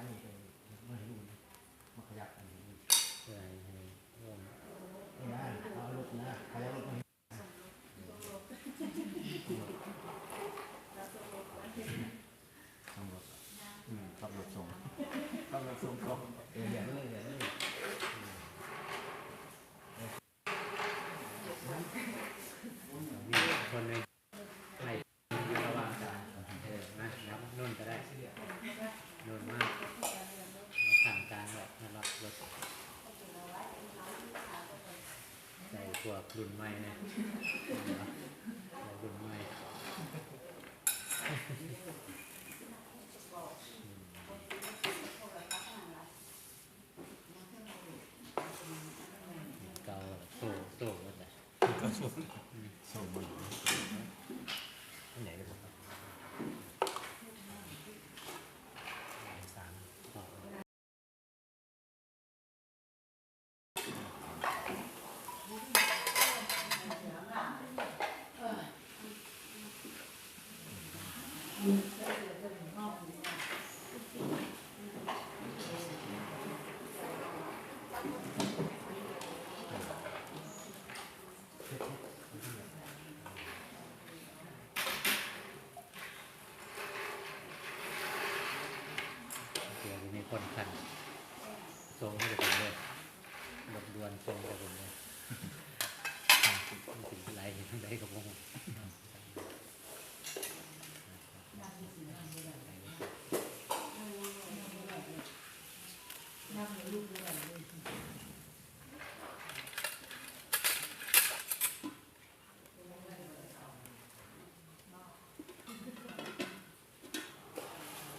realmente. วกรุ่นใหม่เนี่ยใส่รุ่นใหม่เก่าโซ่โซ่หมดเลยส่งบุญอันไหนกันครับสามสอง เดี๋ยวจะมี คนขันทรงให้กับผมเลยบทดวนทรงกับผมเลยมันถึงไรได้กับผม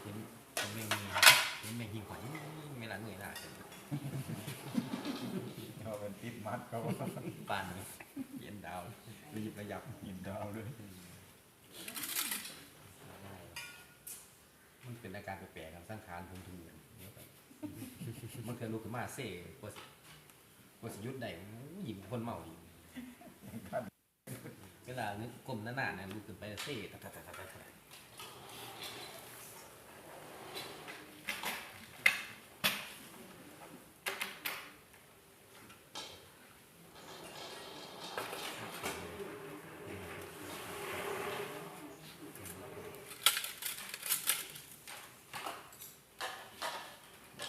เห็นผมไม่มีเห็นไม่หิงขวัญไม่ละเหนื่อยละ เขาเป็น ติดมัดเขาปานเย็นดาวระยิบระยับหินดาวด้วยได้มันเป็นอาการแปลกๆกันสังขารผมถึงเหมือนเดี๋ยวไปมันเคยลุกขึ้นมาเซ่กว่าสิกว่าสิหยุดได้หยิงคนเมาอยู่เวลานึกกลมหน้าๆเนี่ยลุกขึ้นไปเซ่ตะตะตะตะตะ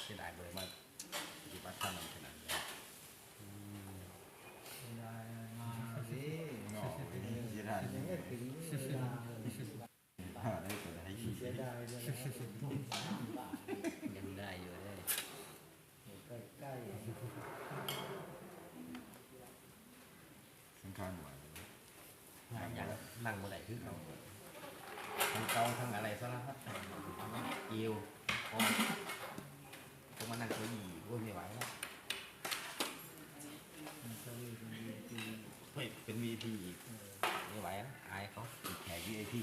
เสียดายเลยมาปฏิบัติธรรมขนาดนี้ มาสิงอยี่ห้ายังไม่ถึงหาได้ตัวไหน เสียดายเลยยังได้อยู่เลยใกล้ สังขารหวาน งานอย่างนั่งบนไหน คือเขาทั้งเตาทั้งอะไรซะแล้วครับเอวคอต้องมานั่งเก้าอี้โอ้ยไม่ไหวแล้วเฮ้ยเป็นวีพีอีกไม่ไหวแล้วอายเขาแขกวีไอพี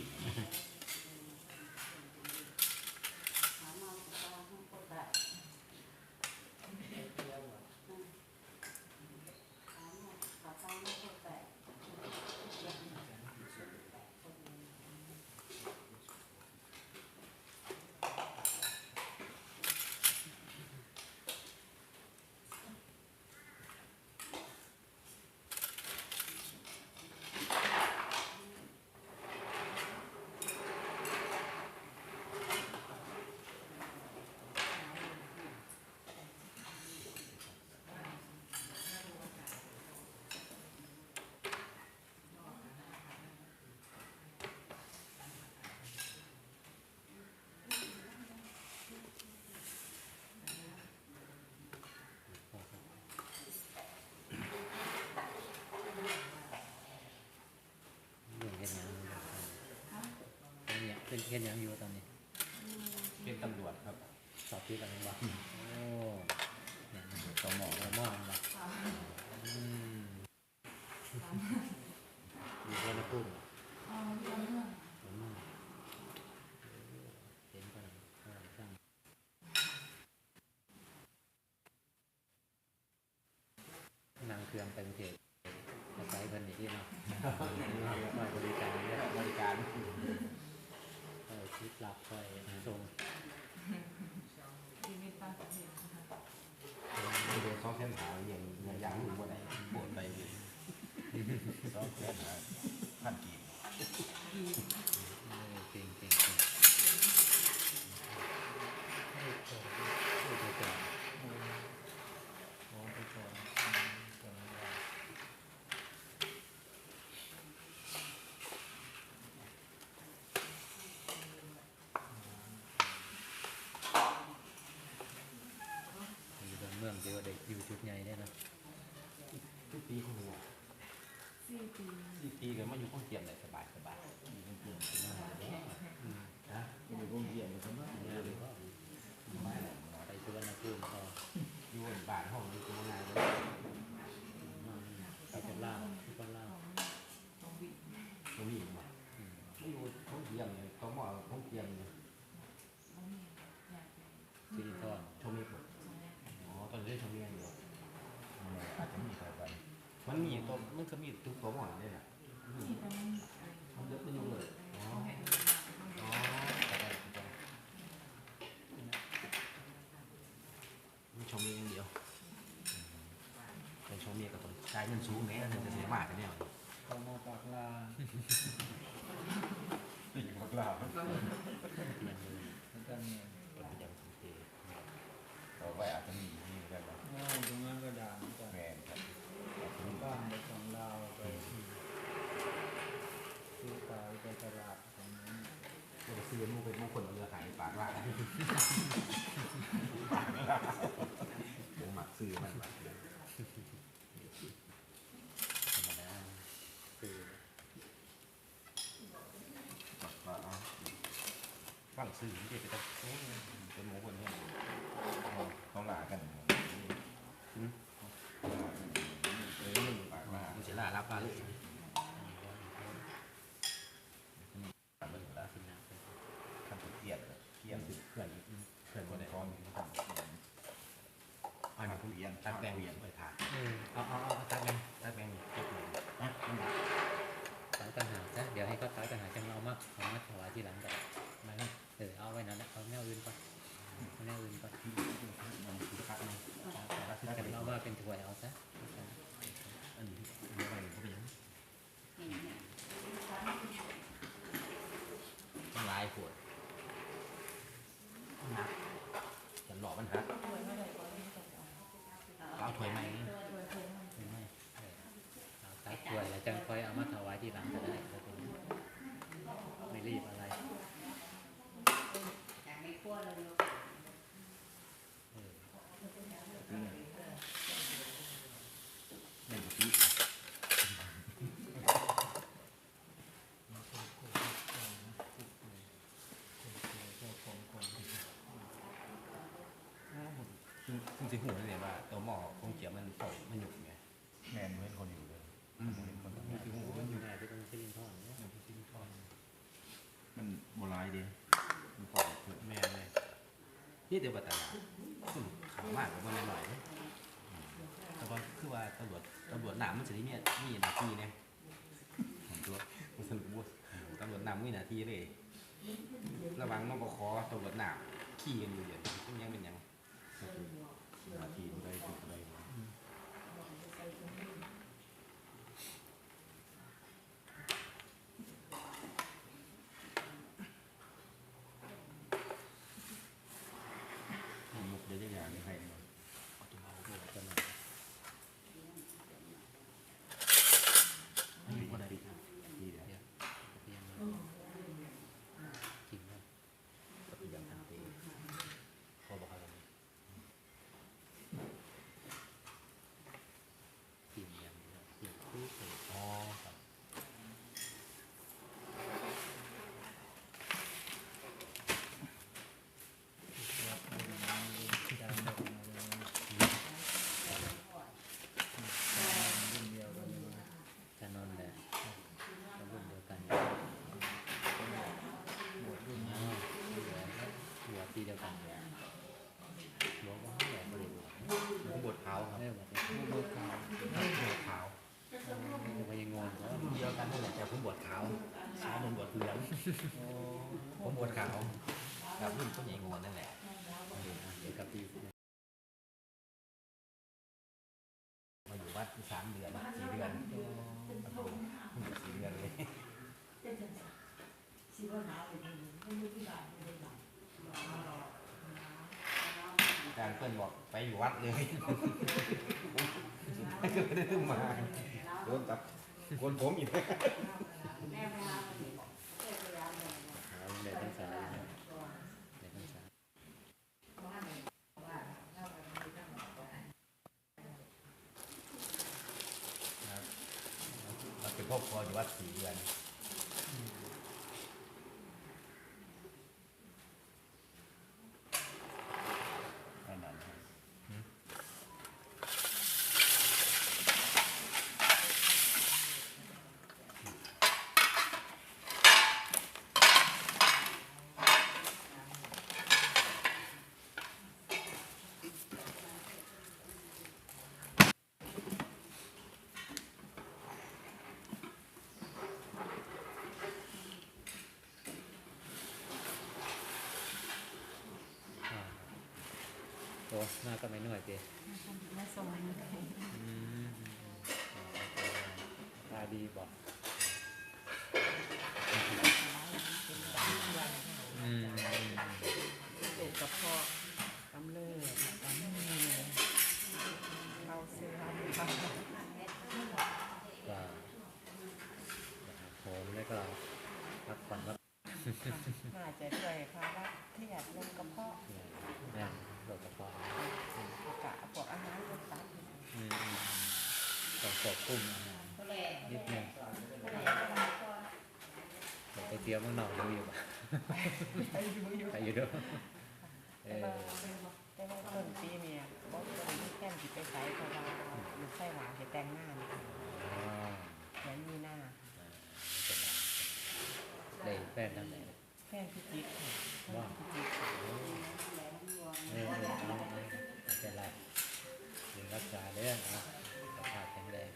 รื่องเห็นยัง เนี่ยเป็นเห็นยังอยู่ตอนนี้ เป็นตำรวจครับ สอบที่กันบ้างโอ้เนี่ยต่อหมอเรามองบ้างอืมมีคนมาพูดผมมอง สองแสนห้าพันกีบเก่งเก่งเก่งเมืองเดียวเด็กอยู่ชุดใหญ่ได้นะทุกปีขงหัว สี่ปีสี่ปีก็มาอยู่ห้องเตียมเลยสบายสบายมีคนเกียมนะมีคนเกี่ยวกันมากงานหรือว่ไปสุวรรณภูมิต่ออยู่บนบ้านห้องอยู่ตรงงานเลย ไปเป็นล่างที่เป็นล่าง ของวิ ตรงนี้มาไม่อยู่ห้องเตรียมเลยเขาบอกห้องเตรียมเลย ของมีอยาก สิรินทร ชมเมียผมอ๋อตอนนี้ชมเมียอยู่ อาจจะมีใครไป มันมีตัวมันก็มีทุกตัวหมอนเลยนะที่ตอนนั้นมันเยอะไปอยู่เลยอ๋อเขาให้ดูอ๋อแต่ได้แต่ได้ไม่ชมเมียอย่างเดียวแต่ชมเมียกับตัวชายเงินสูงเนี่ยนั่นจะเสียมากกันเนี่ยเขามาปากลาอีกพวกเราเปลี่ยนเลย แล้วก็เนี่ย เป็นประจำทุกปี ต่อไปอาจจะมีที่ได้ไหม ง่ายตรงนั้นก็ด่างกัน แมนครับอาจจะมี บ้านไปของเราไปซื้อขายไปตลาดของนั้น เรา ซื้อมูเป็นมงคลเอาเรือขายปากว่าผมหมักซื้อมันแบบธรรมดาคือจับว่าเอฟังซื้อมันจะเป็นเป็นมงคลเนี่ย เอาเขาหลากัน เออมันปากว่ามันเสียลารับมาเลย มันละ สินาเป็น ขั้นสุดเกียดเลยเกียด เพื่อนเพื่อน ค คน น ไหน คอนขั้นสุดเกียด อันนี้ผมเรียน ตัดแปลงเรียนไปถ่ายเออเอาเอาเอาตัดแปลงตัดแปลงเก็บเลยนะตัดปัญหาซะเดี๋ยวให้เขาตัดปัญหาจะมาเอามาเอามาถวายที่หลังกันมาเนี่ยเออเอาไว้นั้นแหละเอาแนวอื่นก่อนเอาแนวอื่นก่อนมันคือคัดนี่ถ้ากันเอามาเป็นถวยเอาซะอันนี้อันนี้อะไรเขาเป็นยังต้องลายขวดหนักจะหล่อมันฮัก รวยเมื่อไหร่ก็ไม่ต้องเอา เอาถ้วยใหม่นี่ รวยเพิ่มมัน ไม่ไม่เออเอาตัดถวยแล้วจังค่อยเอามาถวายที่หลังก็ได้ครับผมไม่รีบอะไร แต่ไม่ขั้วเลย เออ เล่นปกติ ซึ่งซึ่งสิหูนี่เนี่ยว่าตัวหม้อคงเจียมมันเผามันหยุดไงแมนเว้นคนอยู่เลยอืมมีสิหูมันหยุดแม่ที่ต้องซิลินทอนเนี่ยมันโบราณดีมันปล่อยเถอะแม่เลยนี่เดี๋ยวบัตรลาซึ่งขาวมากกว่ามันหน่อยนะแต่ว่าคือว่าตำรวจตำรวจหนามมันจะได้เนี่ยมีหน้าที่เนี่ยเห็นตัวมันสนุกว่าตำรวจหนามมีหน้าที่เลย ระวังนปคตำรวจหนามขี่กันอยู่อย่างเป็นยังเป็นยัง นาทีได้ถูกได้ มุกเยอะๆอย่างนี้ให้หน่อย เดี๋ยวจะมา ดีคนดีดีเดี๋ยว เดี๋ยวเตรียมมากินแล้ว ก็พยายามทำเองพอบอกอะไร กินอย่างนี้เดี๋ยวคู่เสร็จ อ๋อครับ รับไปอย่างนี้จานแบบนี้รุ่นเดียวกันเลย จะนอนแหละก็รุ่นเดียวกัน บวชรุ่น อ้าวหัวหัวปีเดียวกันหัวก็ห้องแหลมบริบูรณ์ ผมบวชขาวครับ เริ่มแบบนี้ บวชขาว บวชขาว จะยังงงเพราะว่า รุ่นเดียวกันนั่นแหละแต่ผมบวชขาวสาวผมบวชเหลือง โอ้ ผมบวชขาวกับรุ่นต้นใหญ่งอนนั่นแหละเดี๋ยวกับปีมาอยู่วัดสามเดือนสี่เดือนสี่เดือนเลยอาจารย์เพื่อนบอกไปอยู่วัดเลยไม่เคยได้ขึ้นมาโดนจับโกนผมอีก หาเด็กทั้งสายเด็กทั้งสาย ออยู่วัดสี่เดือน อันนั้น อ่า โอ้หน้าก็ไม่เหนื่อยเปียมาส่งให้อืมตาดีบอกอืมเด็กกับพ่อกำเริบกำมือเราเสื่อมค่ะว่าโหมแล้วก็พักผ่อนพักน่าจะช่วยภาวะเครียดลงกระเพาะ เนี่ยโรคกระเพาะอากาศพวกอาหารรสตับอืมอืมต้องควบคุมอาหารนิดนึงเดี๋ยวไปเที่ยวมืองนอกดูอยู่ป่ะไปอยู่ไปอยู่ด้วยเออแต่ว่าต้นปีเนี่ยบอกต้นที่แก้มจิตไปใส่เพราะว่าลูกไส้หวานจะแต่งหน้าเนี่ยอ๋อแขนมีหน้าได้แฟนนั่นแหละแฟนพิจิตรค่ะว่าพิจิตร เออเออเอาไม่เป็นไรดูรักษาเรื่องนะสขภาพแข็งแรง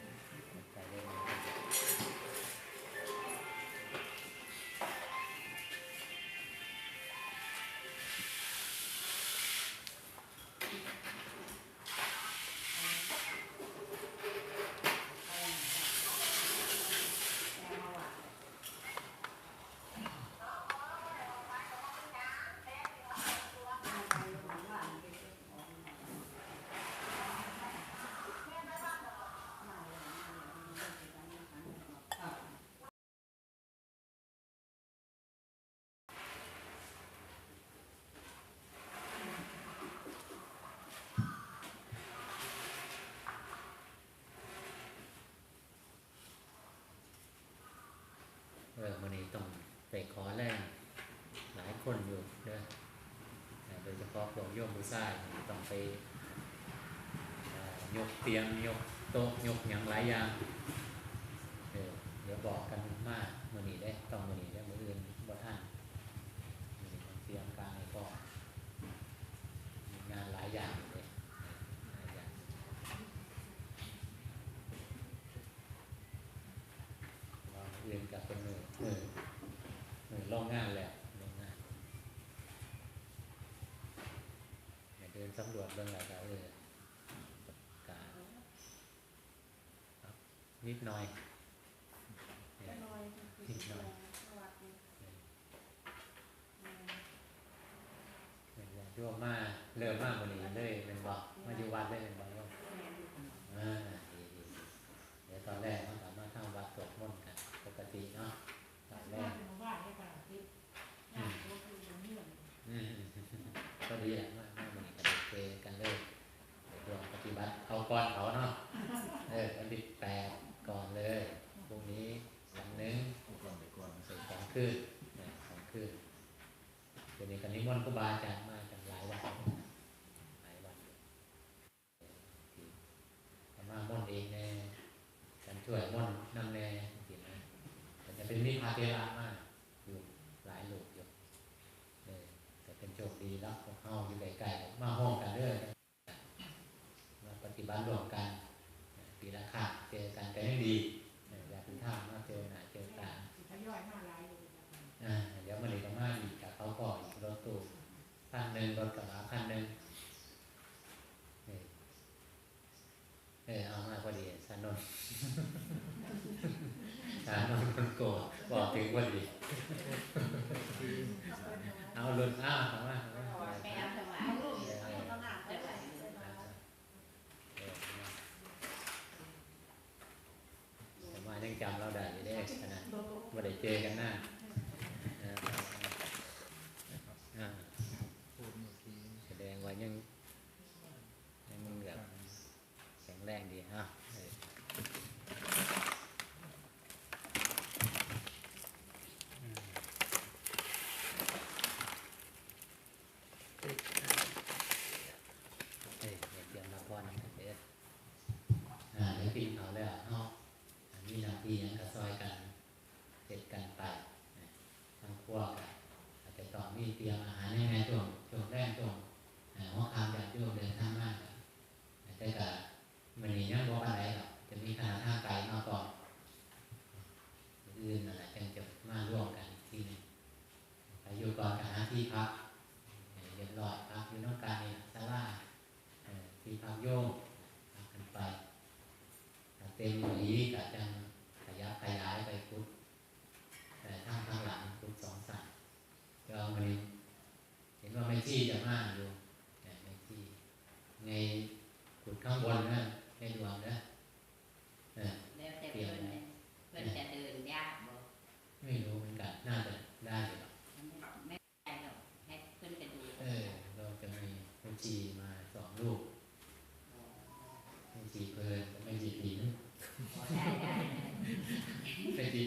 ไปขอแรงหลายคนอยู่เด้อโดยเฉพาะพวกโยมผู้ชายต้องไปยกเตียงยกโต๊ะยกหยังหลายอย่างเดี๋ยวบอกกันมากมันนี้ได้ต้องมันนี้ได้มืออื่นบ่ท่านมีเตรียมการให้ก่อนมีงานหลายอย่างเลยหลายอย่างว่ามื้ออื่นกับเป็นมือมือมือลงงานแหละลงงานเดี๋ยวเดินสำรวจเรื่องอะไรก็เออการนิดหน่อยนิดหน่อยเห็นว่าช่วงมาเริ่มมากกว่านี้เลยเป็นบอกมาอยู่วัดได้เป็นบอกว่าอ่าดีดีเดี๋ยวตอนแรกมันสามารถทำวัดสวดมนต์กันปกติเนาะตอนแรกก็ดีแหละมากมากมันก็เจกันเลยเดี๋ยวรวมปฏิบัติเอาก่อนเขาเนาะเออวันที่แปดก่อนเลยพรุ่งนี้วันหนึง ผู้ก่อนไปก่อน ส่วนสอง คืนนะสองคืนเดี๋ยวนี้กันนิมนต์ครูบาอาจารย์มากันหลายวันหลายวันที่อามามนต์เองแน่กันช่วยมนต์นำแน่จริงๆนะแต่จะเป็นมิตรพาเทระมากอยู่หลายลูกอยู่เออแต่เป็นโชคดีแล้วพวกเฮาอยู่ไกลๆมาห้องกันเด้อมาปฏิบัติร่วมกันปีละครั้งเจอกันก็ยังดีเอออยากเป็นท่ามาเจอหน้าเจอตา อ่าเดี๋ยวมันอีกประมาณอีกกับเขาก่อนรถตู้ คันหนึ่งรถกระบะคันหนึ่ง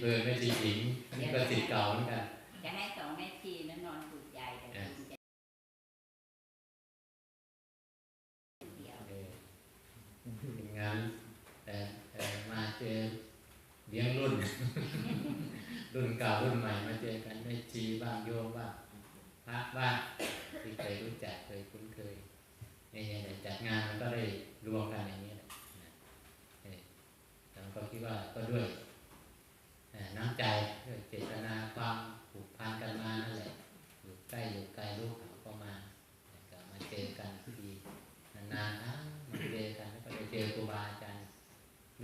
เบอร์แม่ชีหญิงอันนี้ระสิทธิ์เก่าเหมือนกันจะให้สองแม่ชีนั่นนอนถูกใจกันงานแต่แต่มาเจอเลี้ยงรุ่น รุ่นเก่ารุ่นใหม่มาเจอกันไม่ชีบ้างโยบ้างพักบ้างที่เคยรู้จักเคยคุ้นเคยนี่จัดงานมันก็เลยรวมกันอย่างนี้แหละแล้วก็คิดว่าก็ด้วย ใจเกิดเจตนาความผูกพันกันมานั่นแหละอยู่ใกล้อยู่ไกลลูกเขาก็มาแล้วก็มาเจอกันทีนานๆนะมาเจอกันแล้วก็ไปเจอครูบาอาจารย์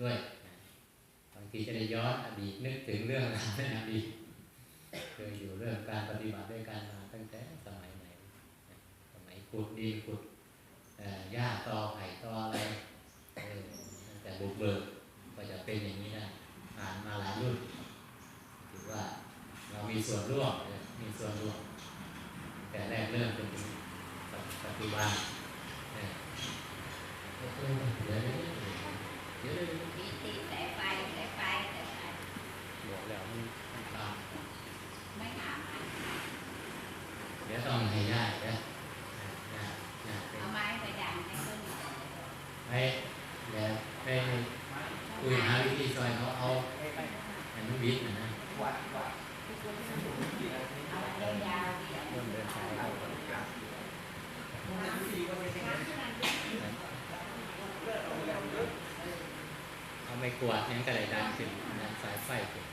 ด้วยบางทีจะได้ย้อนอดีตนึกถึงเรื่องราวในอดีตเคยอยู่เรื่องการปฏิบัติด้วยกันมาตั้งแต่สมัยไหนสมัยขุดดินขุดหญ้าตอไผ่ตออะไรแต่บุกเบิกก็จะเป็นอย่างนี้ได้ผ่านมาหลายรุ่น ว่าเรามีส่วนร่วมมีส่วนร่วม แต่แรกเริ่มเป็นปัจจุบันเดี๋ยวเดี๋ยวมีติดสายไฟสายไฟสายไฟบอกแล้วม่ตไม่ถามเดี๋ยวต้องให้ได้เดี๋ ปวดยังกระไรดันขึ้นดันสายไฟขึ้น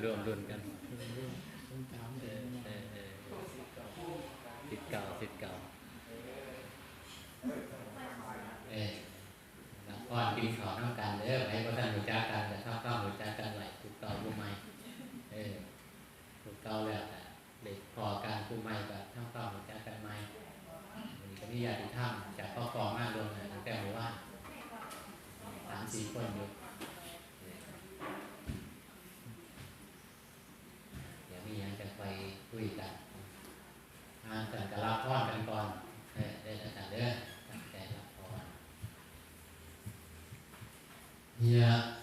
เร่วมรุ่นกัน Yeah.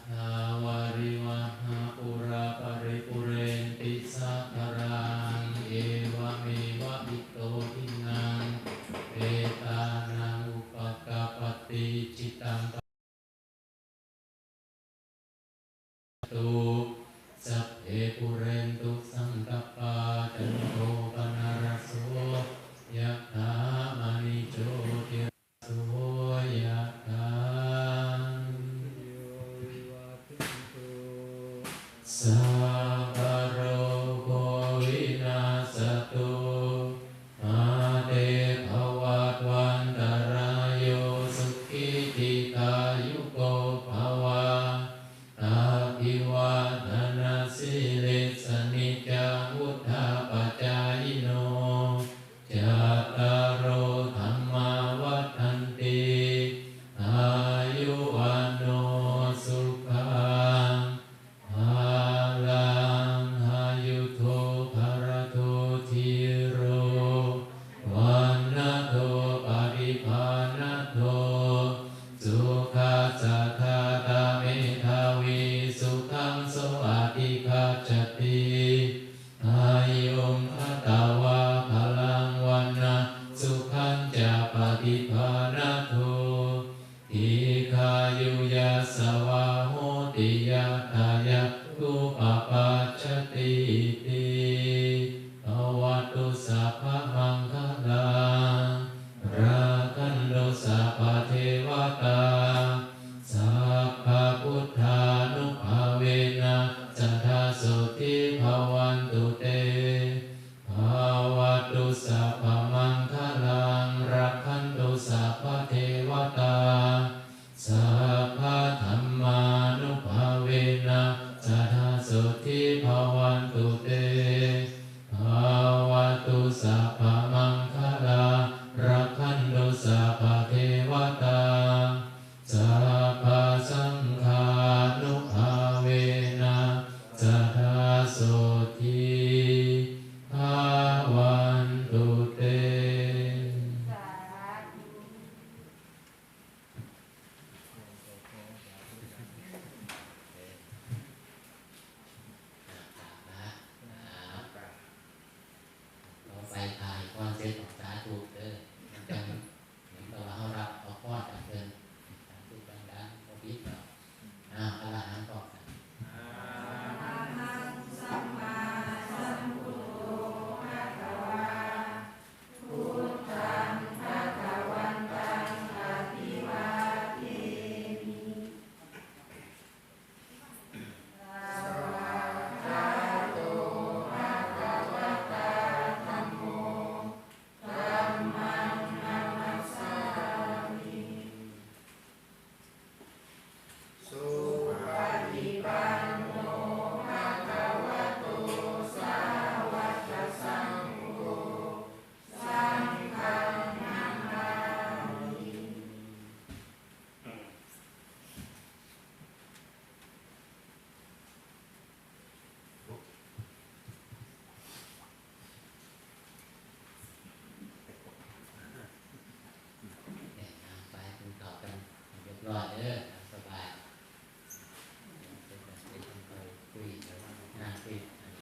ทายุยาสวาโหติยาา